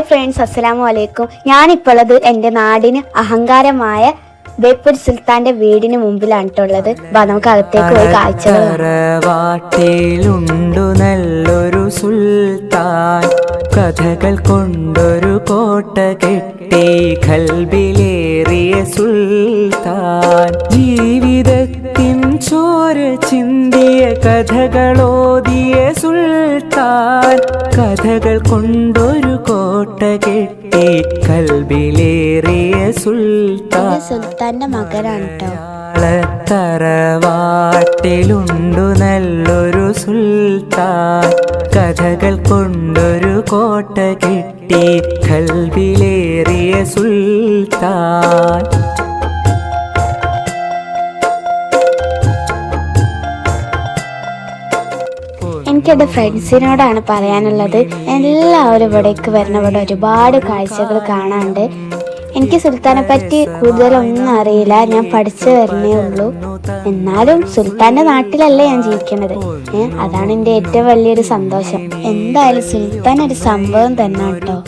Hi friends അസ്സലാമു അലൈക്കും ഞാനിപ്പോഴത് എന്റെ നാടിന് അഹങ്കാരമായ ബേപ്പൂർ സുൽത്താന്റെ വീടിന് മുമ്പിലാണ് ഉള്ളത് നമുക്ക് അകത്തേക്ക് പോയി കാഴ്ച കാണാം. തറവാട്ടിലുണ്ടു നല്ലൊരു സുൽത്താൻ. കഥകൾ കൊണ്ടൊരു കോട്ട കെട്ടി കൽബിലേറിയ സുൽത്താൻ. ചിന്തിയ കഥകളോതിയ സുൽത്താൻ കഥകൾ കൊണ്ടൊരു കോട്ട കെട്ടി കൽബിലേറിയ സുൽത്താൻ സുൽത്താന്റെ മകരാണ് തറവാട്ടിലുണ്ടു നല്ലൊരു സുൽത്താൻ. കഥകൾ കൊണ്ടൊരു കോട്ട കെട്ടി കൽവിലേറിയ സുൽത്താൻ. എനിക്കെന്റെ ഫ്രണ്ട്സിനോടാണ് പറയാനുള്ളത്. എല്ലാവരും ഇവിടേക്ക് വരണം ഇവിടെ ഒരുപാട് കാഴ്ചകൾ കാണാണ്ട് എനിക്ക് സുൽത്താനെ പറ്റി കൂടുതലൊന്നും അറിയില്ല. ഞാൻ പഠിച്ചു വരുന്നേ ഉള്ളൂ. എന്നാലും സുൽത്താന്റെ നാട്ടിലല്ലേ ഞാൻ ജീവിക്കുന്നത്. അതാണ് എന്റെ ഏറ്റവും വലിയൊരു സന്തോഷം. എന്തായാലും സുൽത്താൻ ഒരു സംഭവം തന്നെ കേട്ടോ